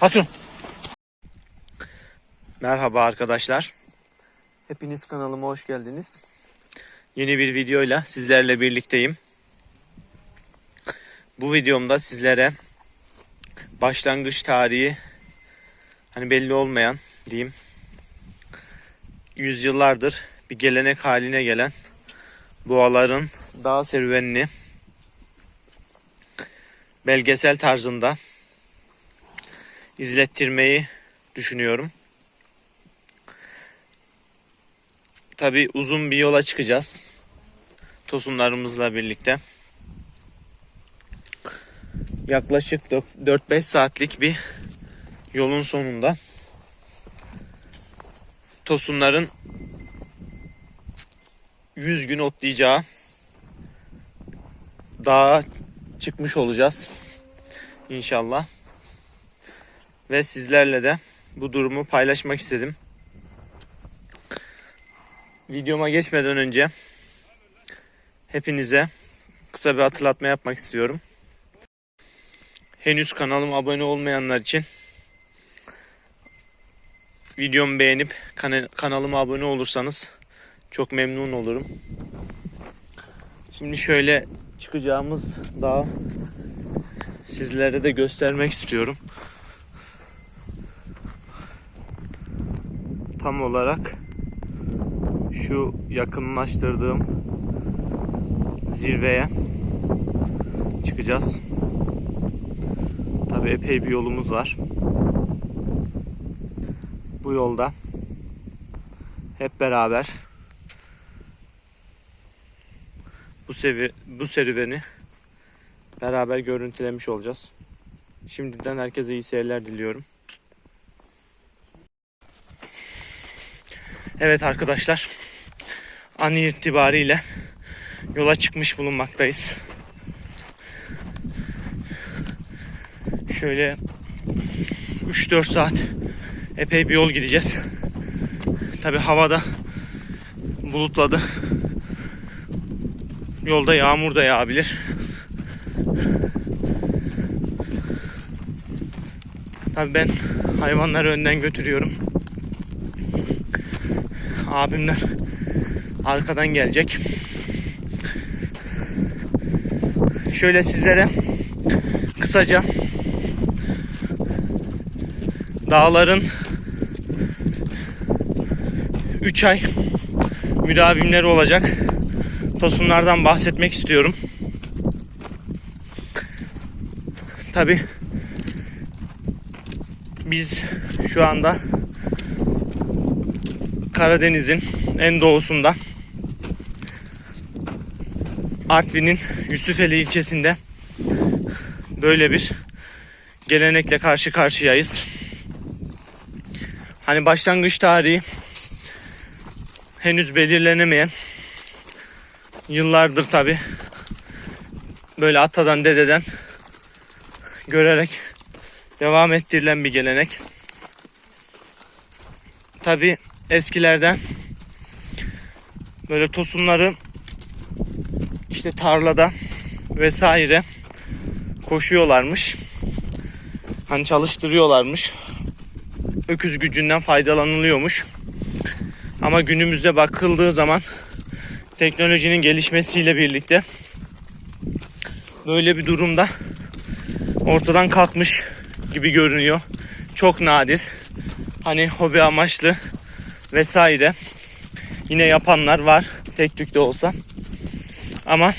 Patron. Merhaba arkadaşlar. Hepiniz kanalıma hoş geldiniz. Yeni bir videoyla sizlerle birlikteyim. Bu videomda sizlere başlangıç tarihi hani belli olmayan diyeyim yüzyıllardır bir gelenek haline gelen boğaların dağ serüvenini belgesel tarzında izlettirmeyi düşünüyorum. Tabi uzun bir yola çıkacağız. Tosunlarımızla birlikte. Yaklaşık 4-5 saatlik bir yolun sonunda Tosunların 100 gün otlayacağı dağa çıkmış olacağız. İnşallah. Ve sizlerle de bu durumu paylaşmak istedim. Videoma geçmeden önce hepinize kısa bir hatırlatma yapmak istiyorum. Henüz kanalıma abone olmayanlar için videomu beğenip kana- kanalıma abone olursanız çok memnun olurum. Şimdi şöyle çıkacağımız dağ sizlere de göstermek istiyorum. Tam olarak şu yakınlaştırdığım zirveye çıkacağız. Tabi epey bir yolumuz var. Bu yolda hep beraber bu sevi bu serüveni beraber görüntülemiş olacağız. Şimdiden herkese iyi seyirler diliyorum. Evet arkadaşlar. An itibariyle yola çıkmış bulunmaktayız. Şöyle 3-4 saat epey bir yol gideceğiz. Tabi havada bulutladı. Yolda yağmur da yağabilir. Tabi ben hayvanları önden götürüyorum. Abimler arkadan gelecek. Şöyle sizlere kısaca dağların 3 ay müdavimleri olacak tosunlardan bahsetmek istiyorum. Tabi biz şu anda Karadeniz'in en doğusunda Artvin'in Yusufeli ilçesinde böyle bir gelenekle karşı karşıyayız. Hani başlangıç tarihi henüz belirlenemeyen yıllardır tabi böyle atadan dededen görerek devam ettirilen bir gelenek. Tabi eskilerden böyle tosunları işte tarlada vesaire koşuyorlarmış. Hani çalıştırıyorlarmış. Öküz gücünden faydalanılıyormuş. Ama günümüzde bakıldığı zaman teknolojinin gelişmesiyle birlikte böyle bir durumda ortadan kalkmış gibi görünüyor. Çok nadir. Hani hobi amaçlı vesaire. Yine yapanlar var. Tek tük de olsa. Ama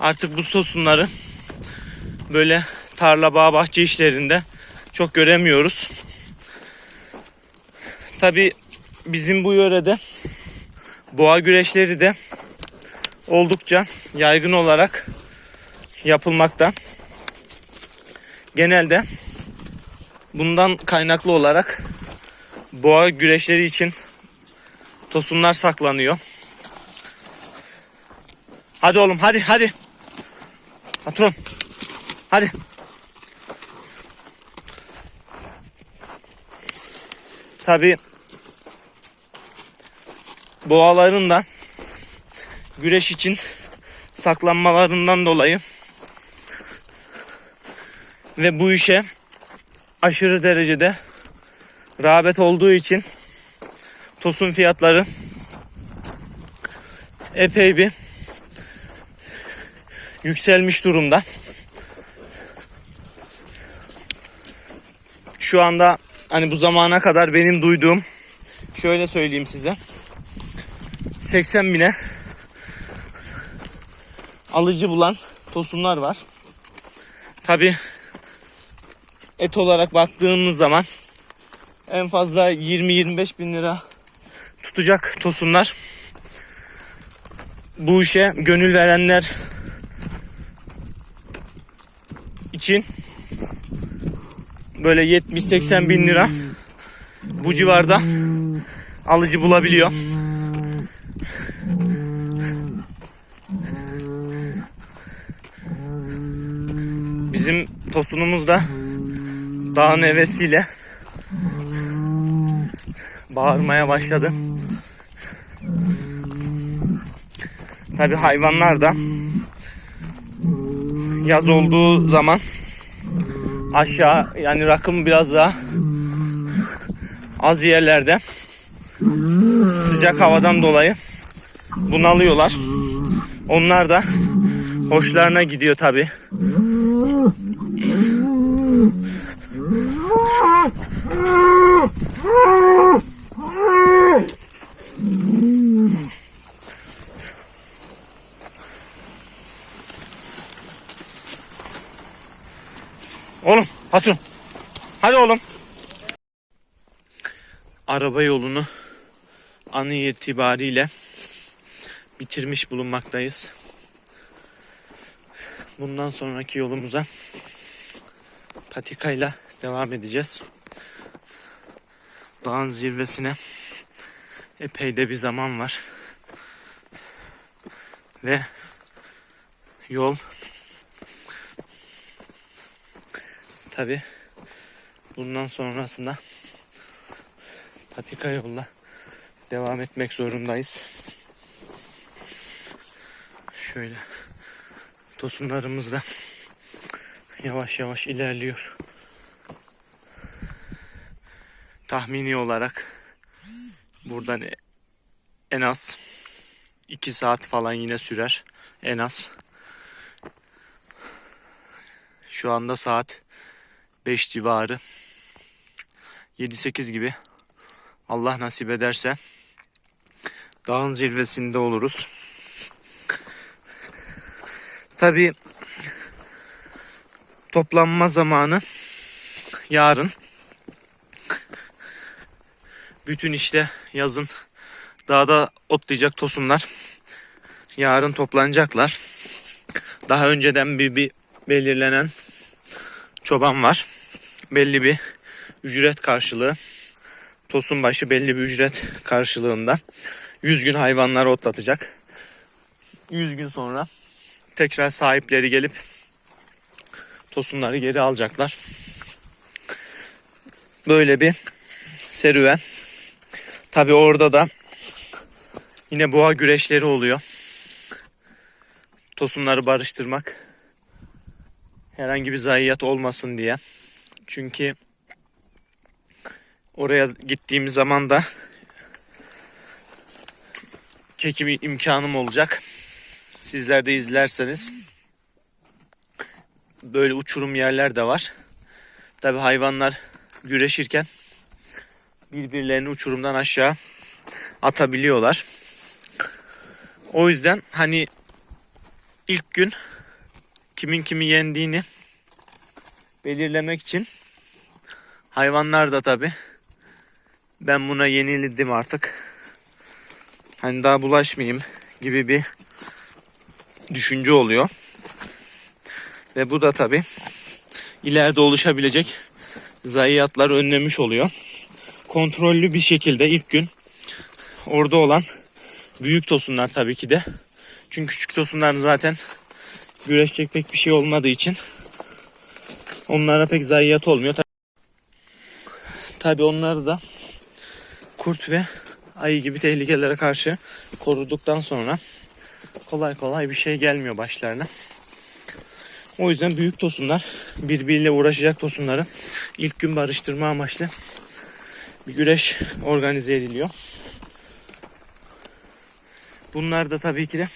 artık bu tosunları böyle tarla bağ bahçe işlerinde çok göremiyoruz. Tabi bizim bu yörede boğa güreşleri de oldukça yaygın olarak yapılmakta. Genelde bundan kaynaklı olarak boğa güreşleri için tosunlar saklanıyor. Hadi oğlum hadi hadi. Patron. Hadi. Tabi boğaların da güreş için saklanmalarından dolayı ve bu işe aşırı derecede rağbet olduğu için tosun fiyatları epey bir yükselmiş durumda. Şu anda hani bu zamana kadar benim duyduğum şöyle söyleyeyim size 80 bine alıcı bulan tosunlar var. Tabi et olarak baktığımız zaman en fazla 20-25 bin lira tutacak tosunlar. Bu işe gönül verenler için böyle 70-80 bin lira bu civarda alıcı bulabiliyor. Bizim tosunumuz da dağın hevesiyle bağırmaya başladı. Tabi hayvanlar da yaz olduğu zaman aşağı yani rakım biraz daha az yerlerde sıcak havadan dolayı bunalıyorlar. Onlar da hoşlarına gidiyor tabi. Patron. Hadi oğlum. Araba yolunu anı itibariyle bitirmiş bulunmaktayız. Bundan sonraki yolumuza patikayla devam edeceğiz. Dağın zirvesine epey de bir zaman var. Ve yol tabi bundan sonrasında patika yolla devam etmek zorundayız. Şöyle tosunlarımız da yavaş yavaş ilerliyor. Tahmini olarak buradan en az 2 saat falan yine sürer. En az. Şu anda saat 5 civarı. 7-8 gibi. Allah nasip ederse dağın zirvesinde oluruz. Tabi toplanma zamanı yarın. Bütün işte yazın dağda otlayacak tosunlar yarın toplanacaklar. Daha önceden bir, bir belirlenen çoban var. Belli bir ücret karşılığı. Tosun başı belli bir ücret karşılığında 100 gün hayvanları otlatacak. 100 gün sonra tekrar sahipleri gelip tosunları geri alacaklar. Böyle bir serüven. Tabi orada da yine boğa güreşleri oluyor. Tosunları barıştırmak herhangi bir zayiat olmasın diye. Çünkü oraya gittiğimiz zaman da çekim imkanım olacak. Sizler de izlerseniz böyle uçurum yerler de var. Tabi hayvanlar güreşirken birbirlerini uçurumdan aşağı atabiliyorlar. O yüzden hani ilk gün kimin kimi yendiğini belirlemek için hayvanlar da tabi ben buna yenildim artık. Hani daha bulaşmayayım gibi bir düşünce oluyor. Ve bu da tabi ileride oluşabilecek zayiatlar önlemiş oluyor. Kontrollü bir şekilde ilk gün orada olan büyük tosunlar tabii ki de. Çünkü küçük tosunlar zaten güreşecek pek bir şey olmadığı için onlara pek zayiat olmuyor. Tabii onları da kurt ve ayı gibi tehlikelere karşı koruduktan sonra kolay kolay bir şey gelmiyor başlarına. O yüzden büyük tosunlar birbiriyle uğraşacak tosunları ilk gün barıştırma amaçlı bir güreş organize ediliyor. Bunlar da tabii ki de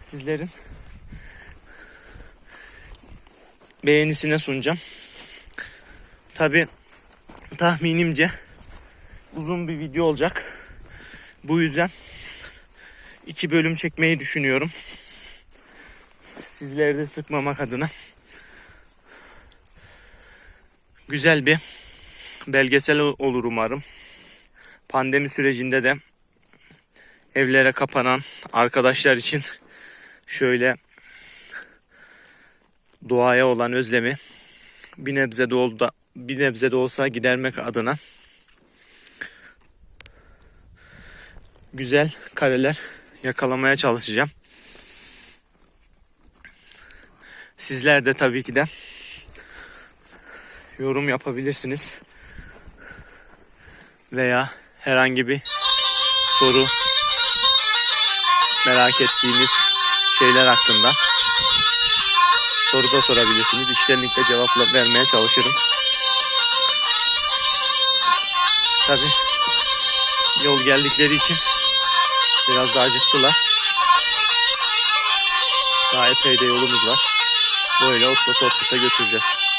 sizlerin beğenisine sunacağım. Tabii tahminimce uzun bir video olacak. Bu yüzden iki bölüm çekmeyi düşünüyorum. Sizleri de sıkmamak adına. Güzel bir belgesel olur umarım. Pandemi sürecinde de evlere kapanan arkadaşlar için şöyle doğaya olan özlemi bir nebze de olda, bir nebze de olsa gidermek adına güzel kareler yakalamaya çalışacağım. Sizler de tabii ki de yorum yapabilirsiniz. Veya herhangi bir soru merak ettiğiniz şeyler hakkında soru da sorabilirsiniz. İştenlikle cevapla vermeye çalışırım. Tabii yol geldikleri için biraz da acıktılar. Daha epey de yolumuz var. Böyle otlata otlata götüreceğiz.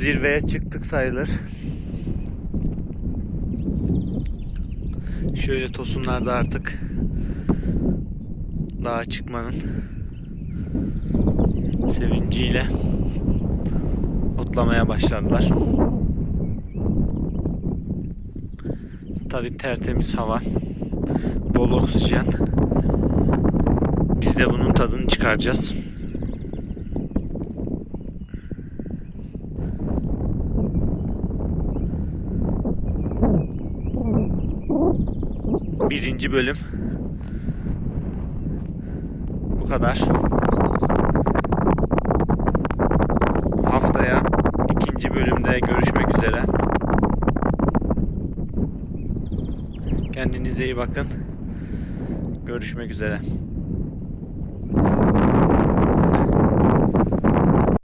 Zirveye çıktık sayılır. Şöyle tosunlarda artık dağa çıkmanın sevinciyle otlamaya başladılar. Tabi tertemiz hava, bol oksijen. Biz de bunun tadını çıkaracağız. Birinci bölüm bu kadar. Haftaya ikinci bölümde görüşmek üzere. Kendinize iyi bakın. Görüşmek üzere.